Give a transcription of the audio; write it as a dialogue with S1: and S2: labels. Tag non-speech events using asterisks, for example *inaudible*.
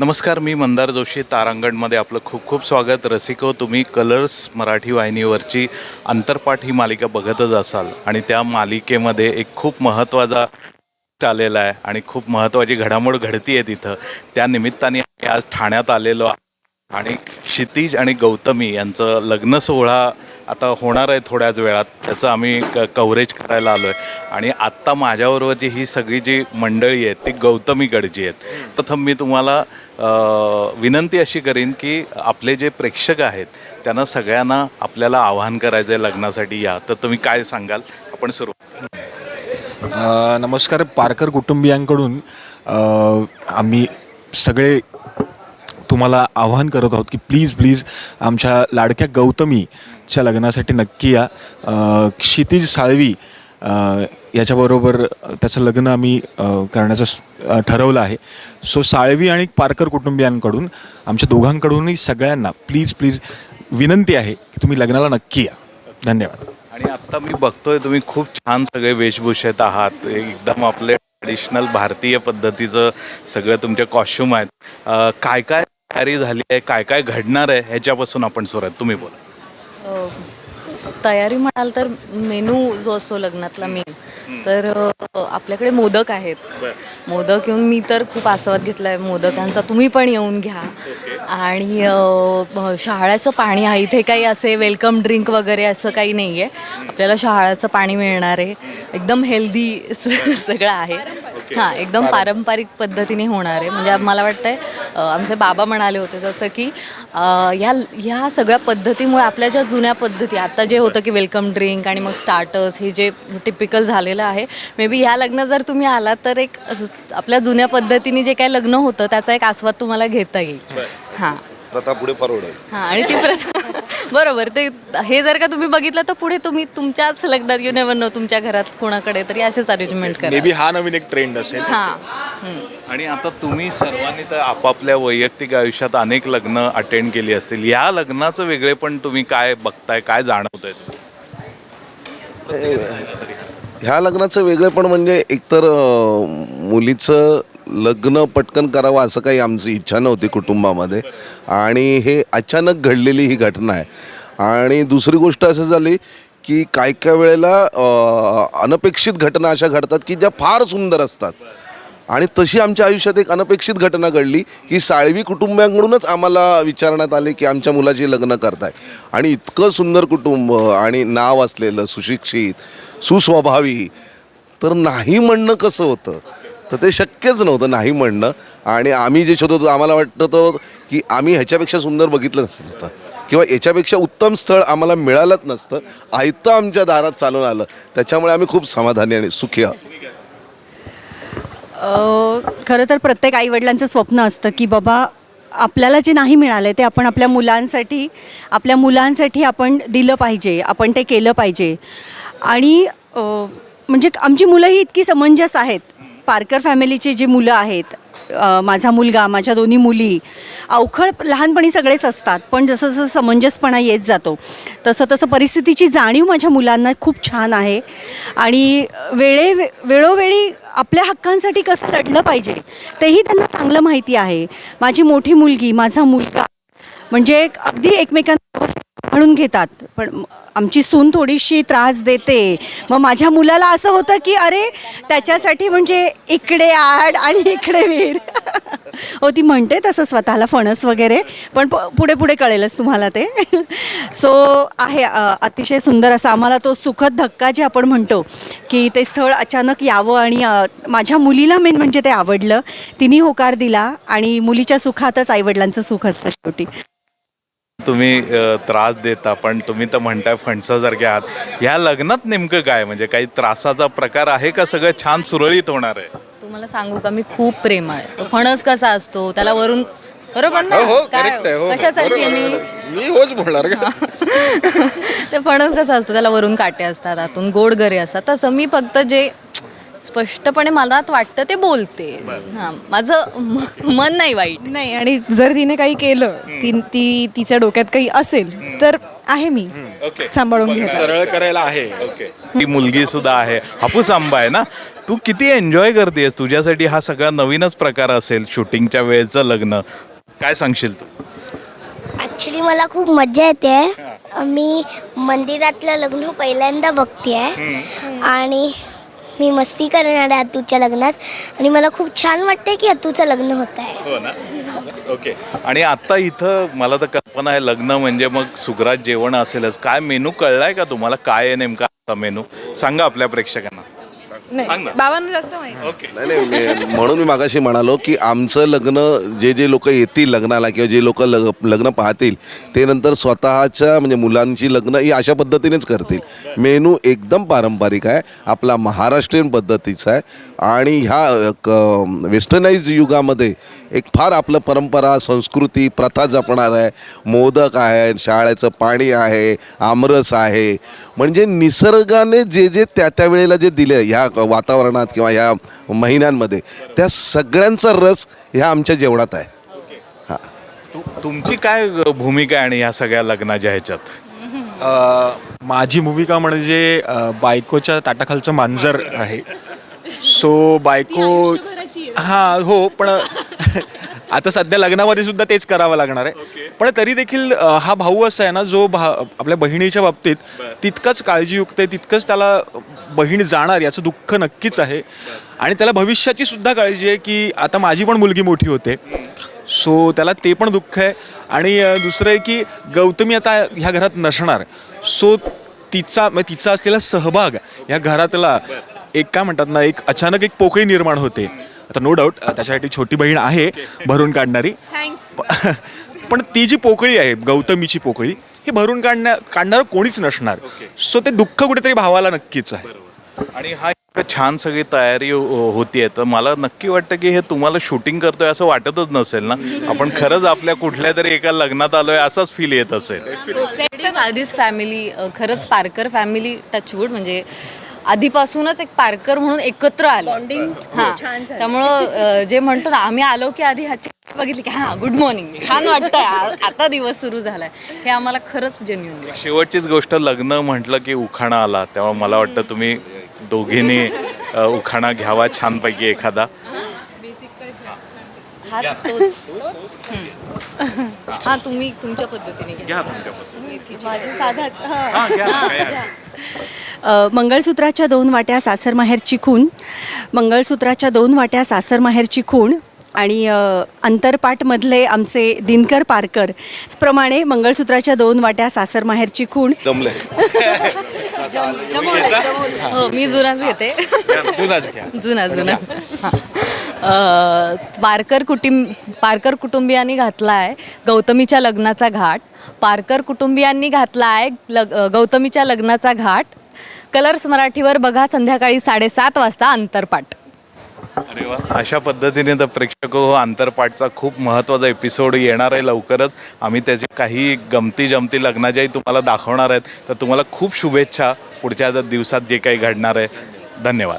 S1: नमस्कार मी मंदार जोशी तारांगणमध्ये आपलं खूप खूप स्वागत. रसिको तुम्ही कलर्स मराठी वाहिनीवरची अंतरपाठ ही मालिका बघतच असाल आणि त्या मालिकेमध्ये एक खूप महत्त्वाचा आलेला आहे आणि खूप महत्त्वाची घडामोड घडती आहे तिथं. त्या निमित्ताने आम्ही आज ठाण्यात आलेलो आणि क्षितिज आणि गौतमी यांचं लग्न सोहळा आता होणार आहे थोड्याच वेळात. त्याचं आम्ही क कव्हरेज करायला आलो आहे आणि आत्ता माझ्याबरोबरची ही सगळी जी मंडळी आहेत ती गौतमीकडची आहेत. प्रथम मी तुम्हाला विनंती अशी करीन की आपले जे प्रेक्षक आहेत त्यांना सगळ्यांना आपल्याला आवाहन करायचं आहे लग्नासाठी या. तर तुम्ही काय सांगाल? आपण सुरू.
S2: नमस्कार पारकर कुटुंबियांकडून. आम्ही सगळे तुम्हाला आवाहन करत आहोत की प्लीज प्लीज आमच्या लाडक्या गौतमीच्या लग्नासाठी नक्की या. क्षितिज साळवी याच्याबरोबर त्याचं लग्न आम्ही करण्याचं ठरवलं आहे. सो साळवी आणि पारकर कुटुंबियांकडून आमच्या दोघांकडूनही सगळ्यांना प्लीज प्लीज विनंती आहे की तुम्ही लग्नाला नक्की या. धन्यवाद.
S1: आणि आत्ता मी बघतोय तुम्ही खूप छान सगळे वेशभूषेत आहात. एकदम आपले ट्रेडिशनल भारतीय पद्धतीचं सगळं तुमचे कॉस्ट्युम आहेत. काय काय तयारी झाली आहे? काय काय घडणार आहे? ह्याच्यापासून आपण सुरुवात. तुम्ही बोला.
S3: तयारी म्हणाल तर मेनू जो असतो लग्नातला मेन तर आपल्याकडे मोदक आहेत. मोदक येऊन मी तर खूप आस्वाद घेतला आहे मोदकांचा तुम्ही पण येऊन घ्या. आणि शहाळ्याचं पाणी आहे. इथे काही असे वेलकम ड्रिंक वगैरे असं काही नाही आहे आपल्याला शहाळ्याचं पाणी मिळणार आहे. एकदम हेल्दी सगळं आहे. हां एकदम पारंपरिक पद्धतीने होणार आहे. म्हणजे मला वाटतंय आमचे बाबा म्हणाले होते जसं की ह्या ह्या सगळ्या पद्धतीमुळे आपल्या ज्या जुन्या पद्धती आता जे होतं की वेलकम ड्रिंक आणि मग स्टार्टर्स हे जे टिपिकल झालेलं आहे मे बी ह्या लग्न जर तुम्ही आलात तर एक आपल्या जुन्या पद्धतीने जे काही लग्न होतं त्याचा एक आस्वाद तुम्हाला घेता येईल. हां.
S4: प्रथा पुढे
S3: हां आणि ती प्रथा *laughs* बरोबर ते हे जर का तुम्ही बघितलं तर पुढे तुम्ही तुमच्याच लग्नात यू नेवर नो तुमच्या घरात कोणाकडे तरी असेच अरेंजमेंट
S2: मे
S3: करा
S2: बी हा नवीन एक ट्रेंड असेल
S3: हां.
S1: आणि आता तुम्ही सर्वांनी तर आपापल्या वैयक्तिक आयुष्यात अनेक लग्न अटेंड केली असतील या लग्नाचं वेगळेपण तुम्ही काय बघताय काय जाणवतंय तुम्ही?
S4: ह्या लग्नाचं वेगळेपण म्हणजे एकतर अं, मुलीचं लग्न पटकन करावं असं काही आमची इच्छा नव्हती कुटुंबामध्ये. आणि हे अचानक घडलेली ही घटना आहे. आणि दुसरी गोष्ट असं झाली की काय काय वेळेला अनपेक्षित घटना अशा घडतात की ज्या फार सुंदर असतात. आणि तशी आमच्या आयुष्यात एक अनपेक्षित घटना घडली की साळवी कुटुंबियांकडूनच आम्हाला विचारण्यात आले की आमच्या मुलाची लग्न करताय. आणि इतकं सुंदर कुटुंब आणि नाव असलेलं सुशिक्षित सुस्वभावी तर नाही म्हणणं कसं होतं? तर ते शक्यच नव्हतं नाही म्हणणं. आणि आम्ही जे शोधत होतो आम्हाला वाटत होतं की आम्ही ह्याच्यापेक्षा सुंदर बघितलं नसतं किंवा याच्यापेक्षा उत्तम स्थळ आम्हाला मिळालंच नसतं. आयतं आमच्या दारात चालून आलं. त्याच्यामुळे आम्ही खूप समाधानी आणि सुखी आहोत.
S5: अ, खरं तर प्रत्येक आईवडिलांचं स्वप्न असतं की बाबा आपल्याला जे नाही मिळालं ते आपण आपल्या मुलांसाठी आपल्या मुलांसाठी आपण दिलं पाहिजे आपण ते केलं पाहिजे. आणि अ, म्हणजे आमची मुलंही इतकी समंजस आहेत. पारकर फॅमिलीची जी मुलं आहेत माझा मुलगा माझ्या दोन्ही मुली अवखळ लहानपणी सगळेच असतात पण जसं जसं समंजसपणा येत जातो तसं तसं परिस्थितीची जाणीव माझ्या मुलांना खूप छान आहे आणि वेळे वेळोवेळी आपल्या हक्कांसाठी कसं लढलं पाहिजे तेही त्यांना चांगलं माहिती आहे. माझी मोठी मुलगी माझा मुलगा म्हणजे एक अगदी एकमेकांना सांभाळून घेतात. पण आमची सून थोडीशी त्रास देते. मग माझ्या मुलाला असं होतं की अरे त्याच्यासाठी म्हणजे इकडे आड आणि इकडे वीर. *laughs* हो ती म्हणते तसं स्वतःला फणस वगैरे. पण पुढे पुढे कळेलच तुम्हाला ते. *laughs* सो आहे अतिशय सुंदर असा आम्हाला तो सुखद धक्का जे आपण म्हणतो की ते स्थळ अचानक यावं आणि माझ्या मुलीला मेन म्हणजे ते आवडलं. तिने होकार दिला आणि मुलीच्या सुखातच आईवडिलांचं सुख असतं शेवटी.
S1: तुम्ही त्रास देता पण तुम्ही तर म्हणताय फणसासारखे आहात. ह्या लग्नात नेमकं काय? म्हणजे काही त्रासाचा प्रकार आहे का? सगळं छान सुरळीत होणार आहे?
S3: तुम्हाला सांगू का? मी खूप प्रेमळ आहे. तो फणस कसा असतो? त्याला वरून बरोबर ना? काय कशासाठी आहे. मी?
S2: मी होच बोलणार का? *laughs*
S3: ते फणस कसा असतो? त्याला वरून काटे असतात आतून गोड गरे असतात. तसं मी फक्त जे स्पष्टपणे मनात वाटतं ते बोलते. हां माझं म- मन नाही वाईट.
S6: नाही आणि जर तिने काही केलं ती ती तिच्या डोक्यात काही असेल तर आहे मी.
S1: ओके.
S6: सांभाळून
S2: सरळ करायला आहे.
S1: ओके. ती मुलगी सुद्धा आहे. हापूस आंबा आहे ना? तू किती एन्जॉय करतेस? तुझ्यासाठी हा सगळा नवीनच प्रकार असेल शूटिंगच्या वेळेचं लग्न. काय सांगशील तू?
S7: ॲक्च्युली मला खूप मजा येते. मी मंदिरातलं लग्न पहिल्यांदा बघते आहे आणि मी मस्ती करणार आहे अतूच्या लग्नात आणि मला खूप छान वाटते की अतूचं लग्न होत आहे.
S1: हो ना? ओके. आणि आता इथं मला तर कल्पना आहे लग्न म्हणजे मग सुग्रात जेवण असेलच. काय मेनू कळलाय का तुम्हाला? काय आहे नेमका आता मेनू? सांगा आपल्या प्रेक्षकांना. सांग
S6: नाही
S1: ना.
S6: बाबांना जास्त माहिती.
S1: ओके.
S4: नाही नाही मी- म्हणून मी मागाशी म्हणालो की आमचं लग्न जे जे लोक येतील लग्नाला किंवा जे लोक लग लग्न पाहतील ते नंतर स्वतःच्या म्हणजे मुलांची लग्न ही अशा पद्धतीनेच करतील. मेनू एकदम पारंपरिक आहे आपला महाराष्ट्रीयन पद्धतीचा आहे. आणि ह्या क वेस्टर्नाइज युगामध्ये एक फार आपलं परंपरा संस्कृती प्रथा जपणार आहे. मोदक आहे शाळेचं पाणी आहे आमरस आहे. म्हणजे निसर्गाने जे जे त्या त्या वेळेला जे दिलं ह्या वातावरणात किंवा ह्या महिन्यांमध्ये त्या सगळ्यांचा रस ह्या आमच्या जेवणात आहे.
S1: तू तुमची काय भूमिका आहे आणि ह्या सगळ्या लग्नाच्या ह्याच्यात?
S2: अ, माझी भूमिका म्हणजे बायकोच्या ताटाखालचं मांजर आहे. सो बायको हा हो पण आता सध्या लग्नामध्ये सुद्धा तेच करावं लागणार आहे. पण तरी देखील अ, हा भाऊ असा आहे ना जो भा आपल्या बहिणीच्या बाबतीत तितकंच काळजीयुक्त आहे तितकंच त्याला बहीण जाणार याचं दुःख नक्कीच आहे. आणि त्याला भविष्याची सुद्धा काळजी आहे की आता माझी पण मुलगी मोठी होते. सो त्याला ते पण दुःख आहे. आणि अ, दुसरं आहे की गौतमी आता ह्या घरात नसणार. सो तिचा म्हणजे तिचा असलेला सहभाग या घरातला एक काय म्हणतात ना एक अचानक एक पोकळी निर्माण होते. आता नो डाऊट त्याच्यासाठी छोटी बहीण आहे भरून काढणारी.
S6: थँक्स *laughs*
S1: पण ती जी पोकळी आहे गौतमीची पोकळी ही भरून काढण्या काढणारं कोणीच नसणार. सो ते दुःख कुठेतरी भावाला नक्कीच आहे. आणि हा इतकं छान सगळी तयारी होतीये तर मला नक्की वाटतं की हे तुम्हाला शूटिंग करतोय असं वाटतच नसेल ना? आपण खरंच आपल्या कुठल्या तरी एका लग्नात आलोय असाच फील येत असेल.
S3: आधीच फॅमिली खरंच पारकर फॅमिली टचवूड म्हणजे आधीपासूनच एक पारकर म्हणून एकत्र आलो. हा. त्यामुळं जे म्हणतो ना आम्ही आलो की आधी ह्याची बघितली की हा गुड मॉर्निंग छान वाटतंय. आ- आता दिवस सुरू झालाय. हे आम्हाला खरंच जेन्युन
S1: शेवटचीच गोष्ट लग्न म्हटलं की उखाणा आला. तेव्हा मला वाटतं तुम्ही दोघींनी अ, उखाणा घ्यावा छानपैकी एखादा.
S3: हा तोच. हम्म. हा तुम्ही तुमच्या पद्धतीने घ्या.
S1: घ्या तुमच्या पद्धतीने.
S3: मेथीची
S6: साधाच हा.
S1: हा, घ्या. ना, काय हरकत
S5: अ, मंगळसूत्राच्या दोन वाट्या सासर माहेरची खूण मंगळसूत्राच्या दोन वाट्या सासर माहेरची खूण आणि अंतरपाटमधले आमचे दिनकर पारकर प्रमाणे मंगळसूत्राच्या दोन वाट्या सासर माहेरची खूण
S3: हो मी जुनाच घेते.
S1: जुनाच घ्या.
S3: जुना जुना हा. अ, पारकर कुटुंब पारकर कुटुंबियांनी घातला आहे गौतमीच्या लग्नाचा घाट. पारकर कुटुंबियांनी घातला आहे लग अ, गौतमीच्या लग्नाचा घाट. कलर्स मराठीवर बघा संध्याकाळी साडेसात वाजता अंतरपाठ
S1: अरे वा. अशा पद्धतीने तर प्रेक्षक हो आंतरपाठचा खूप महत्त्वाचा एपिसोड येणार आहे लवकरच. आम्ही त्याचे काही गमती जमती लग्नाच्याही तुम्हाला दाखवणार आहेत. तर तुम्हाला खूप शुभेच्छा पुढच्या दिवसात जे काही घडणार आहे. धन्यवाद.